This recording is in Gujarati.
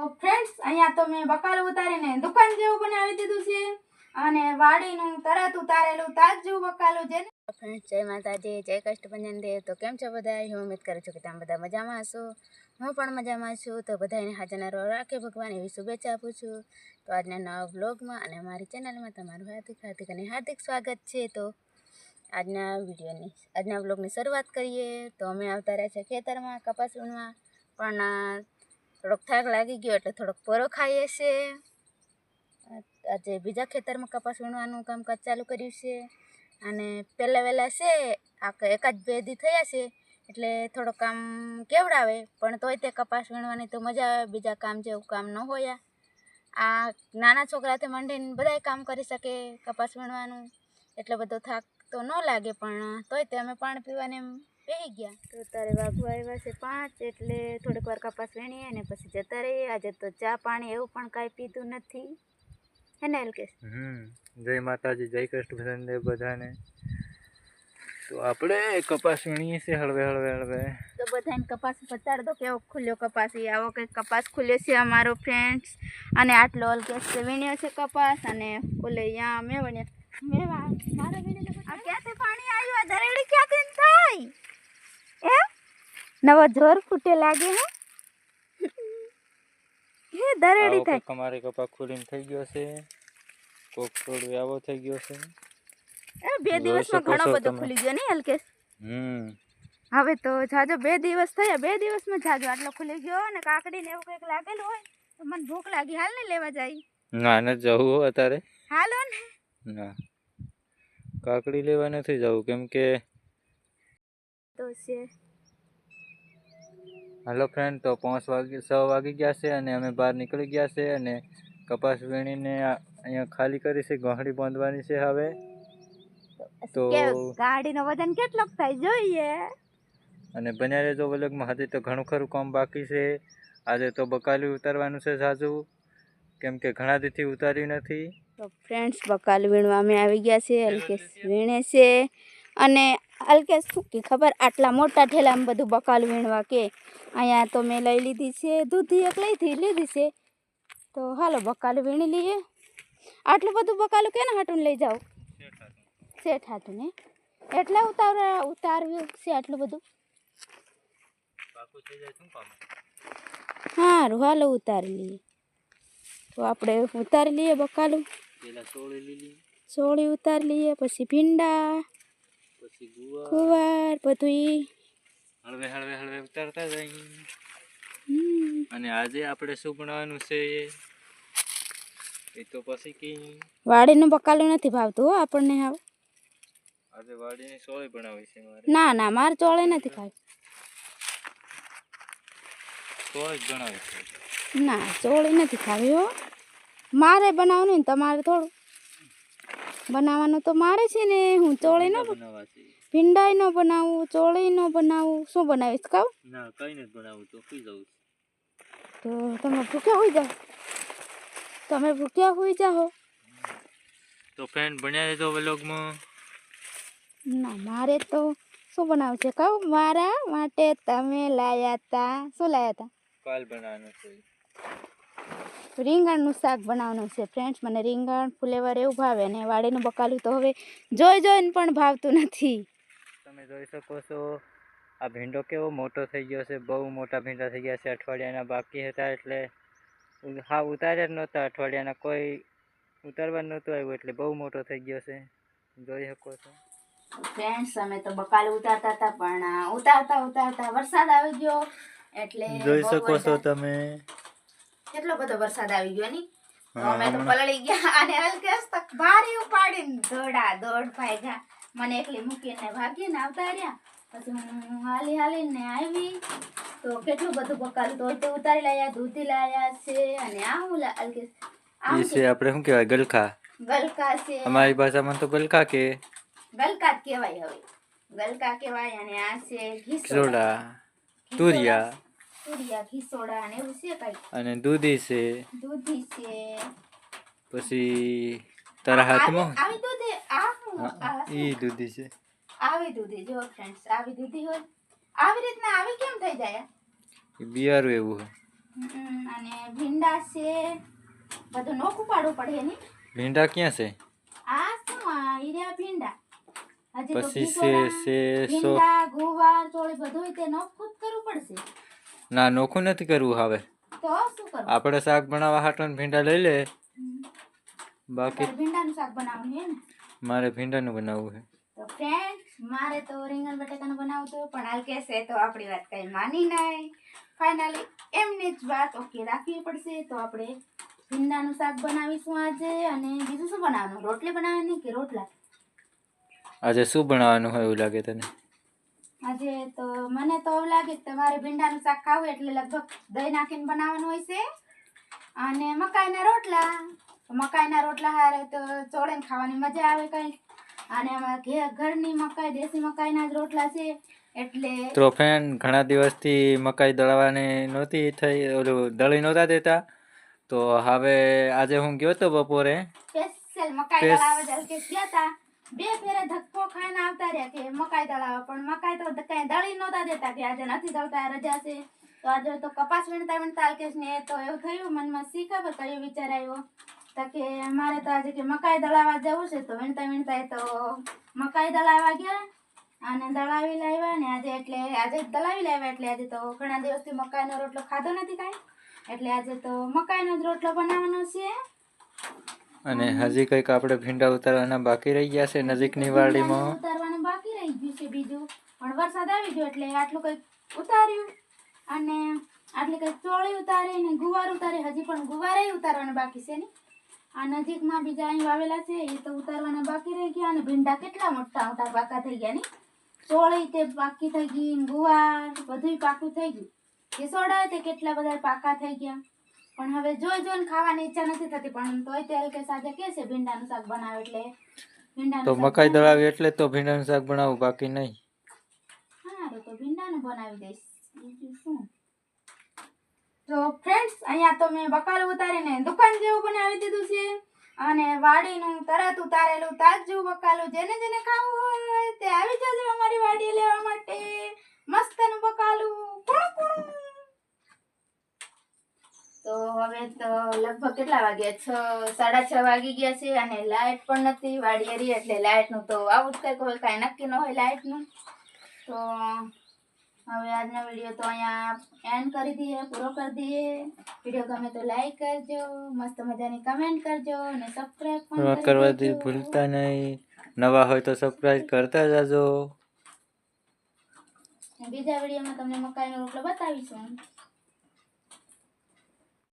તો ફ્રેન્ડ્સ અહીંયા તો મેં બકાલ ઉતારીને દુકાન જેવું બનાવી દીધું છે. અને વાડીનું તરત ઉતારેલું તાજું બકાલું છે ફ્રેન્ડ્સ જય માતાજી, જય કષ્ટભંજન દેવ. તો કેમ છો બધા હું ઉમેદ કરું છું કે તમે બધા મજામાં હશો. હું પણ મજામાં છું. તો બધાને હાજરના રાખે ભગવાન એવી શુભેચ્છા આપું છું. તો આજના નવા વ્લોગમાં અને અમારી ચેનલમાં તમારું હાર્દિક હાર્દિક અને હાર્દિક સ્વાગત છે. તો આજના વિડીયોની, આજના વ્લોગની શરૂઆત કરીએ. તો અમે આવતા રહ્યા છે ખેતરમાં, કપાસ વીણવા પણ થોડોક થાક લાગી ગયો એટલે થોડોક પોરો ખાઈએ છે. આજે બીજા ખેતરમાં કપાસ વીણવાનું કામકાજ ચાલુ કર્યું છે. અને પહેલાં વહેલા છે, આ એકાદ બે દી થયા છે, એટલે થોડું કામ કેવડાવે, પણ તોય તે કપાસ વીણવાની તો મજા આવે, બીજા કામ જેવું કામ ન હોય. આ નાના છોકરાથી માંડીને બધાય કામ કરી શકે કપાસ વીણવાનું, એટલો બધો થાક તો ન લાગે, પણ તોય તે અમે પાણી પીવાને બેસી ગયા. તો તારે વાઘો આવ્યા છે પાંચ એટલે થોડીક વાર કપાસ વીણીએ અને પછી જતા રહીએ. આજે તો ચા પાણી એવું પણ કાંઈ પીધું નથી. હે ને એલકેશ હમ જય માતાજી જય કૃષ્ણ દેવ બધાને. તો આપણે કપાસ વીણીએ છીએ હળવે હળવે હળવે. તો બધાને કપાસ બતાડ દો કેવો ખુલ્યો કપાસ એ આવો કંઈક કપાસ ખુલ્યો છે અમારો ફ્રેન્ડ્સ અને આટલો અલકેસ વીણ્યો છે કપાસ અને ઓલે અહીંયા મેં વણ્યા મેં મારા વીણ્યો આ ક્યાંથી પાણી આવ્યું? આ દરેડી ક્યાંથી થાય? એ નવો જોર ફૂટે લાગે હે? હે દરેડી થાય. તમારે કપા ખુલીને થઈ ગયો છે. કોક થોડું આવો થઈ ગયો છે. એ બે દિવસમાં ઘણો બધો ખુલી ગયો ને અલકેશ? હમ. હવે તો જાજો બે દિવસ થયા બે દિવસમાં જાજો. આટલો ખુલી ગયો ને કાકડી ને એવું કંઈક લાગેલું હોય તો મને ભૂખ લાગી. હાલ ને લેવા જાય. ના ને જવું હો અત્યારે. હાલો ને. ના. કાકડી લેવા નથી જવું કેમ કે તો છે. હાલો ફ્રેન્ડ તો પાંચ વાગે છ વાગી ગયા છે અને અમે બહાર નીકળી ગયા છે અને કપાસ વીણીને અહીંયા ખાલી કરી છે ગોહડી બાંધવાની છે હવે. તો ગાડીનો વજન કેટલો થાય જોઈએ? અને બન્યા રહેજો વલગમાં હજી તો ઘણું ખરું કામ બાકી છે. આજે તો બકાલી ઉતારવાનું છે સાજુ. કેમ કે ઘણા દીથી ઉતાર્યું નથી. તો ફ્રેન્ડ્સ બકાલ વીણવા અમે આવી ગયા છે અલ્કેશ વીણે છે. અને હલકે શું કે ખબર? આટલા મોટા ઠેલામાં બધું બકાલ વીણવા કે. અહીંયા તો મેં લઈ લીધી છે દૂધી એક લઈથી લીધી છે. તો હાલો બકાલ વીણી લઈએ. આટલું બધું બકાલું કેને હાટું લઈ જાઓ? શેઠ હાટું. ને? એટલે ઉતાર ઉતાર્યું છે આટલું બધું? સારું રૂહાલો ઉતારી લઈએ. તો આપણે ઉતારી લઈએ બકાલું. સોળી ઉતારી લઈએ પછી ભીંડા. પછી ગુવાર. બધું હળવે હળવે હળવે ઉતારતા જઈએ. અને આજે આપણે શું ભણવાનું છે એ? તો પછી કે વાડીનું બકાલું નથી ભાવતું હો આપણને હાવ આજે વાડીની સોળી બનાવી છે મારે. ના ના મારે ચોળે નથી ખાવી સોળી જ બનાવી છે. ના ચોળી નથી ખાવી હો. મારે બનાવવાનું ને તમારે થોડું. બનાવવાનું તો મારે છે ને હું ચોળી ન ભીંડાઈ ન બનાવું ચોળી ન બનાવું. શું બનાવીશ કહું? ના કઈ નથી બનાવવું તો જવું તો તમે ભૂખ્યા હોઈ જાઓ. તમે ભૂખ્યા હોઈ જાઓ. તો ફ્રેન્ડ બન્યા રહેજો વ્લોગમાં ના મારે તો શું બનાવવું છે કહું? મારા માટે તમે લાયા તા. શું લાયા હતા કાલ બનાવવાનું છે. રીંગણનું શાક બનાવવાનું છે ફ્રેન્ડ્સ મને રીંગણ ફુલેવર એવું ભાવે ને વાડીનું બકાલું તો હવે જોઈ જોઈને પણ ભાવતું નથી. તમે જોઈ શકો છો આ ભીંડો કેવો મોટો થઈ ગયો છે બહુ મોટા ભીંડા થઈ ગયા છે અઠવાડિયાના બાકી હતા એટલે હા ઉતાર્યા જ નહોતા અઠવાડિયાના કોઈ ઉતારવા જ નહોતું આવ્યું એટલે બહુ મોટો થઈ ગયો છે. જોઈ શકો છો. ફ્રેન્ડ્સ અમે તો બકાલ ઉતારતા હતા પણ ઉતારતા ઉતારતા વરસાદ આવી ગયો એટલે જોઈ શકો છો તમે. કેટલો બધો વરસાદ આવી ગયો ની? અમે તો પલળી ગયા અને અલકેશ તો ભારી ઉપાડીને દોડા દોડ ભાગ્યા. મને એકલી મૂકીને ભાગીને આવતા રહ્યા. પછી હું હાલી હાલીને આવી. તો કેટલું બધું બકાલું તો ઉતારી લાયા દૂધી લાયા છે અને આ હું છે આપણે શું કહેવાય ગલખા. ગલકા છે. અમારી ભાષામાં તો ગલખા કે ગલકા કહેવાય હવે. ગલકા કહેવાય અને આ છે ઘીસોડા તુરિયા. તુરિયા ઘીસોડા અને એવું છે કઈ? અને દૂધી છે. દૂધી છે. પછી તારા હાથમાં? આવી દૂધી? આ? ઈ દૂધી છે. આવી દૂધી જો ફ્રેન્ડ્સ આવી દૂધી હોય. આવી રીતના આવી કેમ થઈ જાય? બિયારું એવું હોય. અને ભીંડા છે. બધું નોખું પાડવું પડે ને ભીંડા ક્યાં છે? આ શું? આ હીર્યા ભીંડા. પછી છે છે સો ભીંડા ગુવાર ચોળી બધું તે નોખું જ કરવું પડશે. ના નોખું નથી કરવું હવે. તો શું આપણે શાક બનાવવા હાટો ભીંડા લઈ લે. બાકી ભીંડાનું શાક બનાવવાનું છે ને? મારે ભીંડાનું બનાવવું છે. તો ફ્રેન્ડ મારે તો રીંગણ બટાકાનું બનાવતો હતું, પણ હાલ કહેશે તો આપણી વાત કઈ માની નહીં. ફાઇનલી એમની જ વાત ઓકે રાખવી પડશે તો આપણે ભીંડાનું શાક બનાવીશું આજે. અને બીજું શું બનાવવાનું? રોટલી બનાવવાની કે રોટલા? આજે શું બનાવવાનું હોય એવું લાગે તને? આજે તો મને તો એવું લાગે કે તમારે ભીંડાનું શાક ખાવું એટલે લગભગ દહીં નાખીને બનાવવાનું હોય છે. અને મકાઈના રોટલા. મકાઈના રોટલા હારે તો ચોળીને ખાવાની મજા આવે કંઈ અને અમારા ઘરની મકાઈ દેશી મકાઈના જ રોટલા છે. એટલે તો ફ્રેન્ડ ઘણા દિવસથી મકાઈ દળવાની નહોતી થઈ ઓલું દળી નહોતા દેતા. તો હવે આજે હું ગયો તો બપોરે. સ્પેશિયલ મકાઈ દળાવવા દળાવા ગયા તા બે ફેરે ધક્કો ખાઈને આવતા રહ્યા કે મકાઈ દળાવા પણ મકાઈ તો કઈ દળી નહોતા દેતા કે આજે નથી દળતા રજા છે. તો આજે તો કપાસ વીણતા વીણતા અલ્કેશ ને તો એવું થયું, મનમાં શી ખબર કયો વિચાર આવ્યો. તો કે મારે તો આજે કે મકાઈ દળાવા જવું છે, તો વીણતા વીણતા તો મકાઈ દળાવા ગયા અને દળાવી લાવ્યા ને આજે એટલે આજે દળાવી લાવ્યા એટલે આજે તો ઘણા દિવસથી મકાઈનો રોટલો ખાધો નથી કાંઈ. એટલે આજે તો મકાઈનો જ રોટલો બનાવવાનો છે. અને હજી કંઈક આપણે ભીંડા ઉતારવાના બાકી રહી ગયા છે નજીકની વાડીમાં. ઉતારવાનું બાકી રહી ગયું છે બીજું. પણ વરસાદ આવી ગયો એટલે આટલું કંઈક ઉતાર્યું. અને આટલી કંઈક ચોળી ઉતારી ને ગુવાર ઉતારી. હજી પણ ગુવારે ઉતારવાના બાકી છે ને આ નજીકમાં બીજા અહીં વાવેલા છે એ તો ઉતારવાના બાકી રહી ગયા અને ભીંડા કેટલા મોટા મોટા પાકા થઈ ગયા ને ચોળી તે પાકી થઈ ગઈ ગુવાર બધું પાકું થઈ ગયું. એ સોડા તે કેટલા બધા પાકા થઈ ગયા. પણ હવે જોઈ જોઈને ખાવાની ઈચ્છા નથી થતી પણ તોય તેલ કે સાથે કે છે ભીંડાનું શાક બનાવે એટલે ભીંડાનું તો મકાઈ દળાવી એટલે તો ભીંડાનું શાક બનાવવું બાકી નહીં. હા તો ભીંડાનું બનાવી દઈશ. બીજું શું? તો ફ્રેન્ડ્સ અહીંયા તો મેં બકાલું ઉતારીને દુકાન જેવું બનાવી દીધું છે. અને વાડીનું તરત ઉતારેલું તાજું બકાલું જેને જેને ખાવું હોય તે આવી જજો અમારી વાડી લેવા માટે. મસ્તનું બકાલું. તો હવે તો લગભગ કેટલા વાગ્યા? છ સાડા છ વાગી ગયા છે અને લાઇટ પણ નથી વાડી રહી એટલે લાઇટનું તો આવું જ કંઈક હોય કાંઈ નક્કી ન હોય લાઇટનું તો હવે આજનો વીડિયો તો અહીંયા એન્ડ કરી દઈએ પૂરો કરી દઈએ. વીડિયો ગમે તો લાઈક કરજો મસ્ત મજાની કમેન્ટ કરજો અને સબસ્ક્રાઈબ પણ કરવાથી ભૂલતા નહીં. નવા હોય તો સબસ્ક્રાઈબ કરતા જાજો. બીજા વિડીયોમાં તમને મકાઈનો રોટલો બતાવીશું.